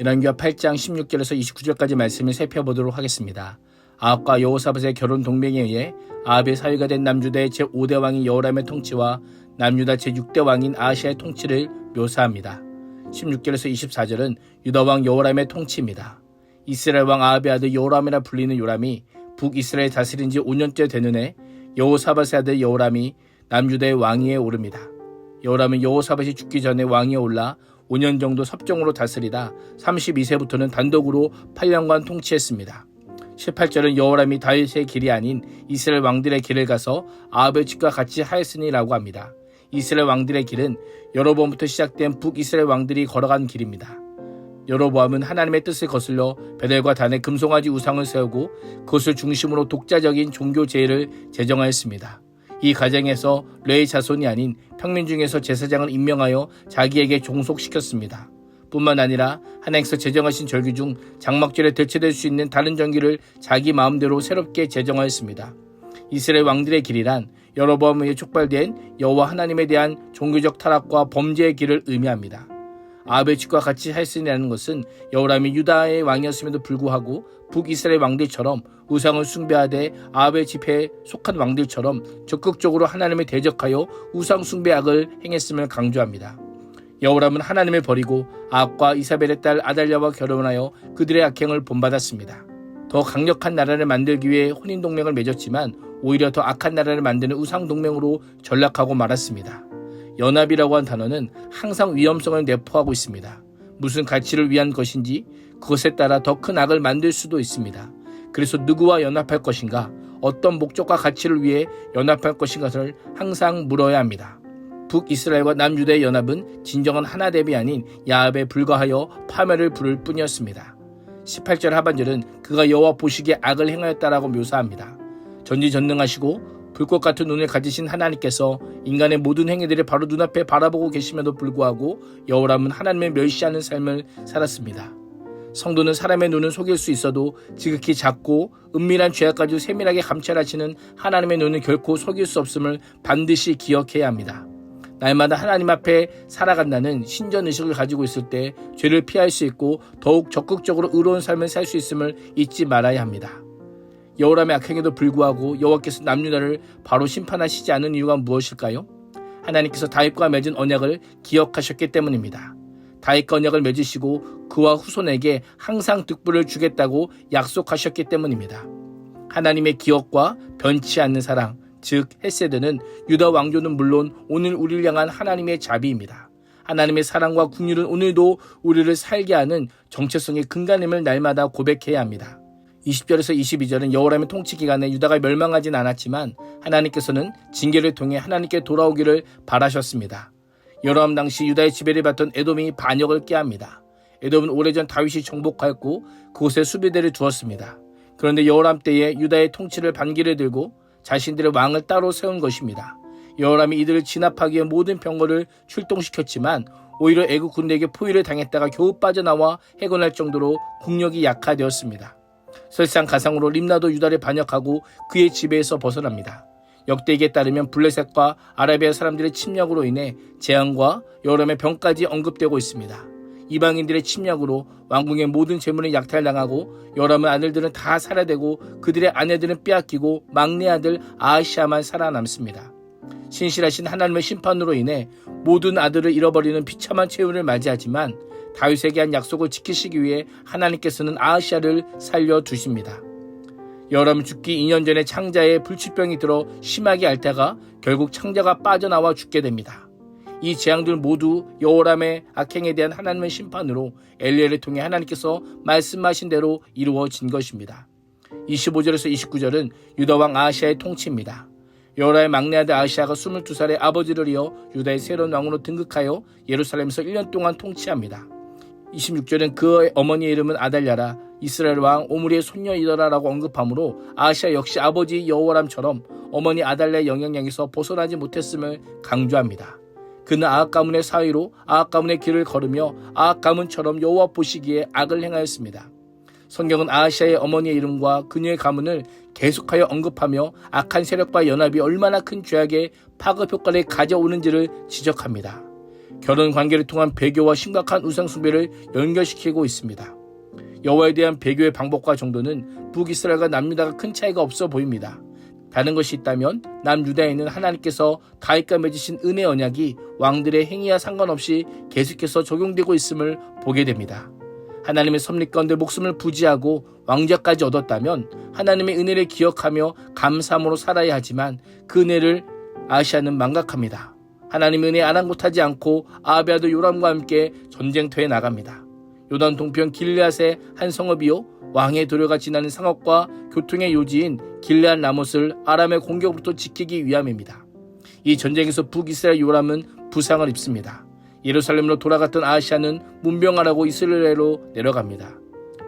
열왕기하 8장 16절에서 29절까지 말씀을 살펴보도록 하겠습니다. 아합과 여호사밧의 결혼 동맹에 의해 아합의 사위가 된 남주다의 제5대 왕인 여호람의 통치와 남유다 제6대 왕인 아시아의 통치를 묘사합니다. 16절에서 24절은 유다 왕 여호람의 통치입니다. 이스라엘 왕 아합의 아들 여호람이라 불리는 요람이 북이스라엘 다스린 지 5년째 되는 해 여호사밧의 아들 여호람이 남유다의 왕위에 오릅니다. 여호람은 여호사밧이 죽기 전에 왕위에 올라 5년 정도 섭정으로 다스리다 32세부터는 단독으로 8년간 통치했습니다. 18절은 여호람이 다윗의 길이 아닌 이스라엘 왕들의 길을 가서 아합의 집과 같이 하였으니라고 합니다. 이스라엘 왕들의 길은 여로보암부터 시작된 북이스라엘 왕들이 걸어간 길입니다. 여로보암은 하나님의 뜻을 거슬러 베델과 단에 금송아지 우상을 세우고 그것을 중심으로 독자적인 종교 제의를 제정하였습니다. 이 과정에서 레의 자손이 아닌 평민 중에서 제사장을 임명하여 자기에게 종속시켰습니다. 뿐만 아니라 하나님께서 제정하신 절기 중 장막절에 대체될 수 있는 다른 정기를 자기 마음대로 새롭게 제정하였습니다. 이스라엘 왕들의 길이란 여로보암에 촉발된 여호와 하나님에 대한 종교적 타락과 범죄의 길을 의미합니다. 아합의 집과 같이 하였으니라는 것은 여호람이 유다의 왕이었음에도 불구하고 북이스라엘 왕들처럼 우상을 숭배하되 아합의 집회에 속한 왕들처럼 적극적으로 하나님을 대적하여 우상 숭배 악을 행했음을 강조합니다. 여호람은 하나님을 버리고 아합과 이사벨의 딸 아달랴와 결혼하여 그들의 악행을 본받았습니다. 더 강력한 나라를 만들기 위해 혼인 동맹을 맺었지만 오히려 더 악한 나라를 만드는 우상 동맹으로 전락하고 말았습니다. 연합이라고 한 단어는 항상 위험성을 내포하고 있습니다. 무슨 가치를 위한 것인지 그것에 따라 더 큰 악을 만들 수도 있습니다. 그래서 누구와 연합할 것인가, 어떤 목적과 가치를 위해 연합할 것인가를 항상 물어야 합니다. 북이스라엘과 남유다의 연합은 진정한 하나 대비 아닌 야합에 불과하여 파멸을 부를 뿐이었습니다. 18절 하반절은 그가 여호와 보시기에 악을 행하였다라고 묘사합니다. 전지전능하시고 불꽃 같은 눈을 가지신 하나님께서 인간의 모든 행위들을 바로 눈앞에 바라보고 계심에도 불구하고 여호람은 하나님을 멸시하는 삶을 살았습니다. 성도는 사람의 눈은 속일 수 있어도 지극히 작고 은밀한 죄악까지 세밀하게 감찰하시는 하나님의 눈은 결코 속일 수 없음을 반드시 기억해야 합니다. 날마다 하나님 앞에 살아간다는 신전 의식을 가지고 있을 때 죄를 피할 수 있고 더욱 적극적으로 의로운 삶을 살 수 있음을 잊지 말아야 합니다. 여호람의 악행에도 불구하고 여호와께서 남유다를 바로 심판하시지 않은 이유가 무엇일까요? 하나님께서 다윗과 맺은 언약을 기억하셨기 때문입니다. 다윗과 언약을 맺으시고 그와 후손에게 항상 득불을 주겠다고 약속하셨기 때문입니다. 하나님의 기억과 변치 않는 사랑, 즉 헤세드는 유다 왕조는 물론 오늘 우리를 향한 하나님의 자비입니다. 하나님의 사랑과 국률은 오늘도 우리를 살게 하는 정체성의 근간임을 날마다 고백해야 합니다. 20절에서 22절은 여호람의 통치 기간에 유다가 멸망하진 않았지만 하나님께서는 징계를 통해 하나님께 돌아오기를 바라셨습니다. 여호람 당시 유다의 지배를 받던 에돔이 반역을 깨합니다. 에돔은 오래전 다윗이 정복하였고 그곳에 수비대를 두었습니다. 그런데 여호람 때에 유다의 통치를 반기를 들고 자신들의 왕을 따로 세운 것입니다. 여호람이 이들을 진압하기 위해 모든 병거를 출동시켰지만 오히려 애국 군대에게 포위를 당했다가 겨우 빠져나와 해곤할 정도로 국력이 약화되었습니다. 설상 가상으로 림나도 유다를 반역하고 그의 지배에서 벗어납니다. 역대기에 따르면 블레셋과 아라비아 사람들의 침략으로 인해 재앙과 여름의 병까지 언급되고 있습니다. 이방인들의 침략으로 왕궁의 모든 재물은 약탈당하고 여람의 아들들은 다 살해되고 그들의 아내들은 빼앗기고 막내 아들 아시아만 살아남습니다. 신실하신 하나님의 심판으로 인해 모든 아들을 잃어버리는 비참한 최후를 맞이하지만 다윗에게 한 약속을 지키시기 위해 하나님께서는 아시아를 살려 두십니다. 여름 죽기 2년 전에 창자에 불치병이 들어 심하게 앓다가 결국 창자가 빠져나와 죽게 됩니다. 이 재앙들 모두 여호람의 악행에 대한 하나님의 심판으로 엘리엘을 통해 하나님께서 말씀하신 대로 이루어진 것입니다. 25절에서 29절은 유다 왕 아시아의 통치입니다. 여호라의 막내 아들 아시아가 22살에 아버지를 이어 유다의 새로운 왕으로 등극하여 예루살렘에서 1년 동안 통치합니다. 26절은 그의 어머니의 이름은 아달랴라 이스라엘 왕 오므리의 손녀이더라라고 언급하므로 아시아 역시 아버지 여호람처럼 어머니 아달랴의 영향력에서 벗어나지 못했음을 강조합니다. 그는 아합 가문의 사위로 아합 가문의 길을 걸으며 아합 가문처럼 여호와 보시기에 악을 행하였습니다. 성경은 아시아의 어머니의 이름과 그녀의 가문을 계속하여 언급하며 악한 세력과 연합이 얼마나 큰 죄악의 파급 효과를 가져오는지를 지적합니다. 결혼 관계를 통한 배교와 심각한 우상 숭배를 연결시키고 있습니다. 여호와에 대한 배교의 방법과 정도는 북이스라엘과 남유다가 큰 차이가 없어 보입니다. 다른 것이 있다면 남유다에는 하나님께서 다윗과 맺으신 은혜 언약이 왕들의 행위와 상관없이 계속해서 적용되고 있음을 보게 됩니다. 하나님의 섭리 가운데 목숨을 부지하고 왕자까지 얻었다면 하나님의 은혜를 기억하며 감사함으로 살아야 하지만 그 은혜를 아시아는 망각합니다. 하나님의 은혜 아랑곳하지 않고 아베아도 요람과 함께 전쟁터에 나갑니다. 요단 동편 길레앗의 한 성읍이요 왕의 도료가 지나는 상업과 교통의 요지인 길레앗 라못을 아람의 공격으로부터 지키기 위함입니다. 이 전쟁에서 북이스라엘 요람은 부상을 입습니다. 예루살렘으로 돌아갔던 아시아는 문병하라고 이스라엘로 내려갑니다.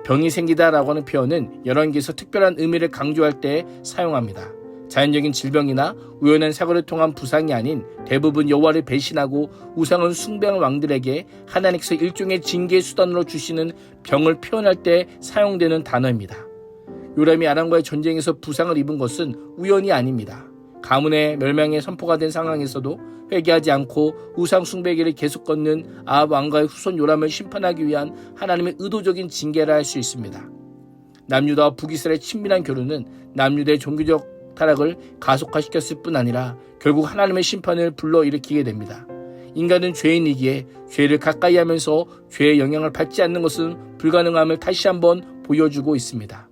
병이 생기다라고 하는 표현은 열왕기에서 특별한 의미를 강조할 때 사용합니다. 자연적인 질병이나 우연한 사고를 통한 부상이 아닌 대부분 여호와를 배신하고 우상을 숭배하는 왕들에게 하나님께서 일종의 징계 수단으로 주시는 병을 표현할 때 사용되는 단어입니다. 요람이 아람과의 전쟁에서 부상을 입은 것은 우연이 아닙니다. 가문의 멸망에 선포가 된 상황에서도 회개하지 않고 우상 숭배기를 계속 걷는 아합 왕가의 후손 요람을 심판하기 위한 하나님의 의도적인 징계라 할 수 있습니다. 남유다와 북이스라엘의 친밀한 교류는 남유다의 종교적 타락을 가속화시켰을 뿐 아니라 결국 하나님의 심판을 불러일으키게 됩니다. 인간은 죄인이기에 죄를 가까이 하면서 죄의 영향을 받지 않는 것은 불가능함을 다시 한번 보여주고 있습니다.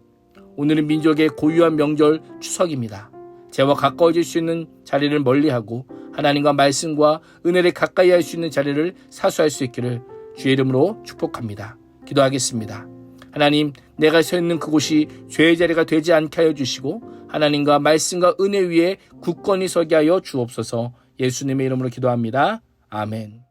오늘은 민족의 고유한 명절 추석입니다. 죄와 가까워질 수 있는 자리를 멀리하고 하나님과 말씀과 은혜를 가까이 할 수 있는 자리를 사수할 수 있기를 주의 이름으로 축복합니다. 기도하겠습니다. 하나님, 내가 서 있는 그곳이 죄의 자리가 되지 않게 하여 주시고 하나님과 말씀과 은혜 위에 굳건히 서게 하여 주옵소서 예수님의 이름으로 기도합니다. 아멘.